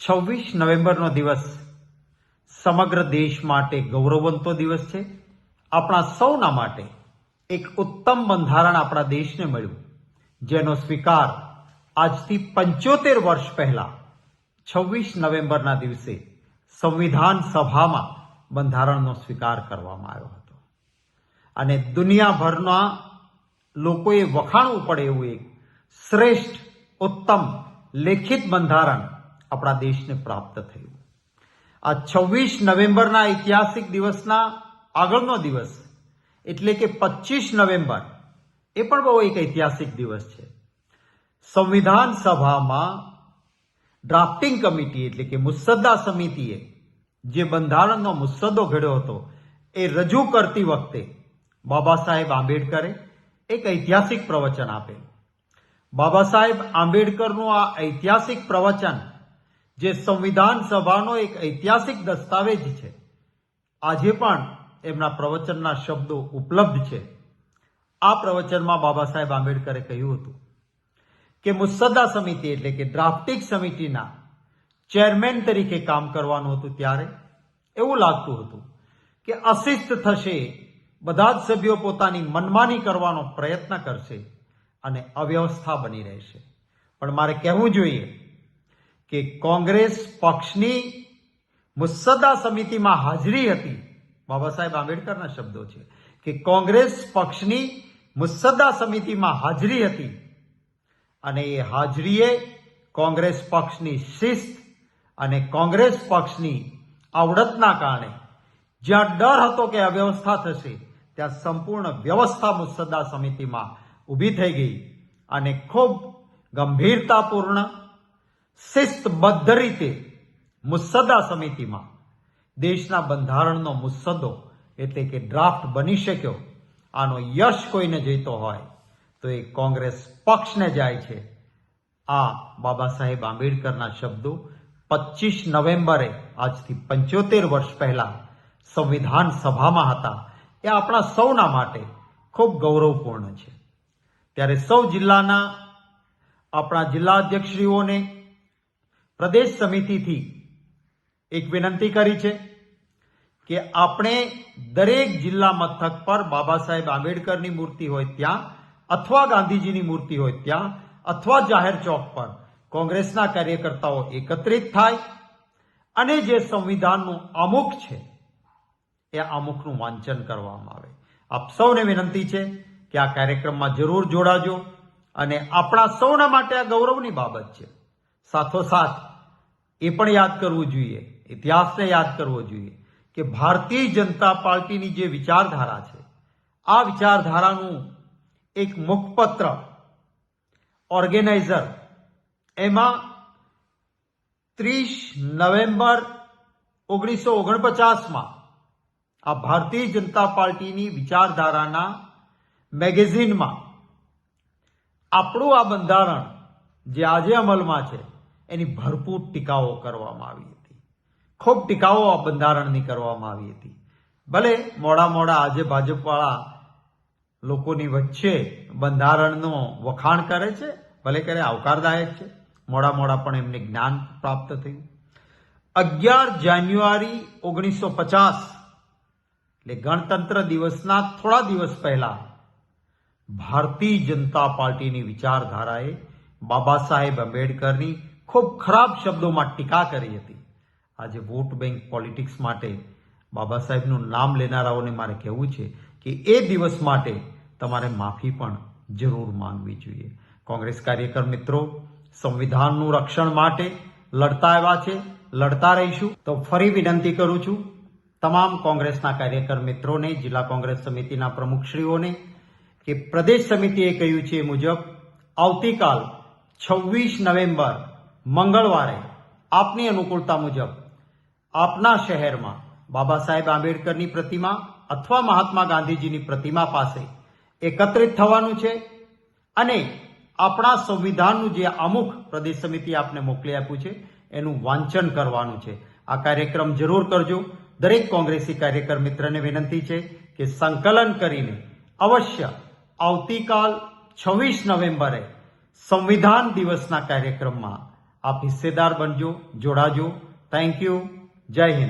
છવ્વીસ નવેમ્બરનો દિવસ સમગ્ર દેશ માટે ગૌરવવંતો દિવસ છે. આપણા સૌના માટે એક ઉત્તમ બંધારણ આપણા દેશને મળ્યું, જેનો સ્વીકાર આજથી પંચોતેર વર્ષ પહેલા છવ્વીસ નવેમ્બરના દિવસે સંવિધાન સભામાં બંધારણનો સ્વીકાર કરવામાં આવ્યો હતો. અને દુનિયાભરના લોકોએ વખાણવું પડે એવું એક શ્રેષ્ઠ, ઉત્તમ, લેખિત બંધારણ આપણા દેશને પ્રાપ્ત થયું. આ છવ્વીસ નવેમ્બરના ઐતિહાસિક દિવસના આગળનો દિવસ, એટલે કે પચીસ નવેમ્બર, એ પણ બહુ એક ઐતિહાસિક દિવસ છે. સંવિધાન સભામાં ડ્રાફ્ટિંગ કમિટી, એટલે કે મુસદ્દા સમિતિએ જે બંધારણનો મુસદ્દો ઘડ્યો હતો, એ રજૂ કરતી વખતે બાબા સાહેબ આંબેડકરે એક ઐતિહાસિક પ્રવચન આપેલું. બાબા સાહેબ આંબેડકરનું આ ઐતિહાસિક પ્રવચન જે સંવિધાન સભાનો એક ઐતિહાસિક દસ્તાવેજ છે. આજે પણ એમના પ્રવચનના શબ્દો ઉપલબ્ધ છે. આ પ્રવચનમાં બાબા સાહેબ આંબેડકરે કહ્યું હતું કે મુસદ્દા સમિતિ એટલે કે ડ્રાફ્ટિંગ સમિતિના ચેરમેન તરીકે કામ કરવાનું હતું ત્યારે. એવું લાગતું હતું કે અશિસ્ત થશે, બધા જ સભ્યો પોતાની મનમાની કરવાનો પ્રયત્ન કરશે અને અવ્યવસ્થા બની રહેશે. પણ મારે કહેવું જોઈએ કે કોંગ્રેસ પક્ષની મુસદ્દા સમિતિમાં હાજરી હતી. બાબા સાહેબ આંબેડકરના શબ્દો છે કે કોંગ્રેસ પક્ષની મુસદ્દા સમિતિમાં હાજરી હતી. અને એ હાજરીએ કોંગ્રેસ પક્ષની શિસ્ત અને કોંગ્રેસ પક્ષની આવડતના કારણે જ્યાં ડર હતો કે અવ્યવસ્થા થશે, ત્યાં સંપૂર્ણ વ્યવસ્થા મુસદ્દા સમિતિમાં ઊભી થઈ ગઈ અને ખૂબ ગંભીરતાપૂર્ણ શિસ્તબદ્ધ રીતે મુસદ્દા સમિતિમાં દેશના બંધારણનો મુસદ્દો એટલે કે ડ્રાફ્ટ બની શક્યો, આનો યશ કોઈને જઈતો હોય તો એ કોંગ્રેસ પક્ષને જાય છે. આ બાબા સાહેબ આંબેડકરના શબ્દો પચીસ નવેમ્બરે, આજથી પંચોતેર વર્ષ પહેલા સંવિધાન સભામાં હતા. એ આપણા સૌના માટે ખૂબ ગૌરવપૂર્ણ છે. ત્યારે સૌ જિલ્લાના આપણા જિલ્લા અધ્યક્ષશ્રીઓને પ્રદેશ સમિતિથી એક વિનંતી કરી છે કે આપણે દરેક જિલ્લા મથક પર બાબા સાહેબ આંબેડકરની મૂર્તિ હોય ત્યાં, અથવા ગાંધીજીની મૂર્તિ હોય ત્યાં, અથવા જાહેર ચોક પર કોંગ્રેસના કાર્યકર્તાઓ એકત્રિત થાય અને જે સંવિધાનનું અમુક છે, એ અમુકનું વાંચન કરવામાં આવે. આપ સૌને વિનંતી છે કે આ કાર્યક્રમમાં જરૂર જોડાજો અને આપણા સૌના માટે આ ગૌરવની બાબત છે. સાથોસાથ એ પણ યાદ કરવું જોઈએ, ઇતિહાસને યાદ કરવો જોઈએ કે ભારતીય જનતા પાર્ટીની જે વિચારધારા છે, આ વિચારધારાનું એક મુખપત્ર, ઓર્ગેનાઇઝર, એમાં ત્રીસ નવેમ્બર ઓગણીસો ઓગણપચાસમાં આ ભારતીય જનતા પાર્ટીની વિચારધારાના મેગેઝિનમાં આપણું આ બંધારણ જે આજે અમલમાં છે એની ભરપૂર ટીકાઓ કરવામાં આવી હતી. ખૂબ ટીકાઓ આ બંધારણની કરવામાં આવી હતી. ભલે મોડા મોડા આજે ભાજપવાળા લોકોની વચ્ચે બંધારણનો વખાણ કરે છે, ભલે કરે આવકારદાયક છે, મોડા મોડા પણ એમને જ્ઞાન પ્રાપ્ત થયું. અગિયાર જાન્યુઆરી ઓગણીસો પચાસ, એટલે ગણતંત્ર દિવસના થોડા દિવસ પહેલા ભારતીય જનતા પાર્ટીની વિચારધારાએ બાબા સાહેબ આંબેડકરની ખૂબ ખરાબ શબ્દોમાં ટીકા કરી હતી. આજે વોટ બેંક પોલિટિક્સ માટે બાબા સાહેબનું નામ લેનારાઓને મારે કહેવું છે કે એ દિવસ માટે તમારે માફી પણ જરૂર માંગવી જોઈએ. કોંગ્રેસ કાર્યકર મિત્રો, સંવિધાનનું રક્ષણ માટે લડતા આવ્યા છે, લડતા રહીશું. તો ફરી વિનંતી કરું છું, તમામ કોંગ્રેસના કાર્યકર મિત્રોને, જિલ્લા કોંગ્રેસ સમિતિના પ્રમુખશ્રીઓને, કે પ્રદેશ સમિતિએ કહ્યું છે એ મુજબ, આવતીકાલ છવ્વીસ નવેમ્બર મંગળવારે આપની અનુકૂળતા મુજબ આપના શહેરમાં બાબા સાહેબ આંબેડકરની પ્રતિમા અથવા મહાત્મા ગાંધીજીની પ્રતિમા પાસે એકત્રિત થવાનું છે અને આપણા સંવિધાનનું જે અમુક પ્રદેશ સમિતિ આપને મોકલી આપ્યું છે, એનું વાંચન કરવાનું છે. આ કાર્યક્રમ જરૂર કરજો. દરેક કોંગ્રેસી કાર્યકર મિત્રને વિનંતી છે કે સંકલન કરીને અવશ્ય આવતીકાલ છવ્વીસ નવેમ્બરે સંવિધાન દિવસના કાર્યક્રમમાં આપ હિસ્સેદાર બનજો જોડાજો. થેન્ક યુ જય હિન્દ.